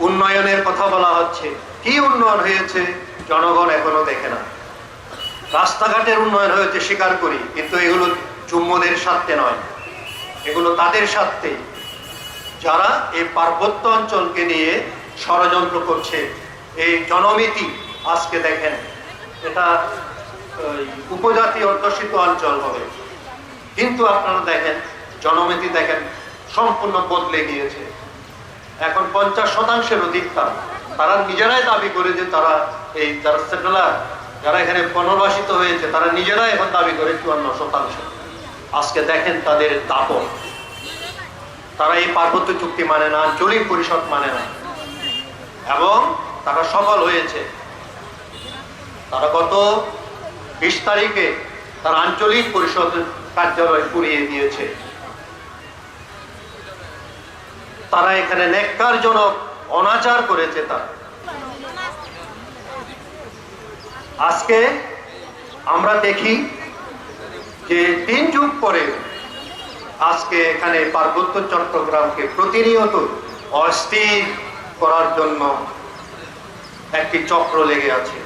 উন্নয়নের কথা বলা হচ্ছে। কি উন্নয়ন হয়েছে? জনগণ এখনও দেখে না। রাস্তাঘাটের উন্নয়ন হয়েছে, স্বীকার করি, কিন্তু এগুলো জুম্মদের স্বার্থে নয়। এগুলো তাদের স্বার্থে। যারা এই পার্বত্য অঞ্চলকে নিয়ে ষড়যন্ত্র করছে, এই জনমিতি আজকে দেখেন, এটা উপজাতি অধ্যুষিত অঞ্চল হবে। কিন্তু আপনারা দেখেন, জনমিতি দেখেন, সম্পূর্ণ বদলে গিয়েছে। এখন পঞ্চাশ শতাংশের অধিক তারা। তারা নিজেরাই দাবি করে যে তারা এই যারা সেটেলার যারা এখানে পুনর্বাসিত হয়েছে, তারা নিজেরাই এখন দাবি করে চুয়ান্ন শতাংশ। আজকে দেখেন তাদের দাপন তারা এই পার্বত্য চুক্তি মানে না আঞ্চলিক পরিষদ মানে না। এবং তারা সফল হয়েছে। তারা গত বিশ তারিখে তারা আঞ্চলিক পরিষদ কার্যালয় পুড়িয়ে দিয়েছে। তারা এখানে নেককারজনক অনাচার করেছে তারা। আজকে আমরা দেখি যে তিন যুগ পরে আজকে এখানে পার্বত্য চট্টগ্রামকে প্রতিনিয়ত অস্থির করার জন্য একটি চক্র লেগে আছে।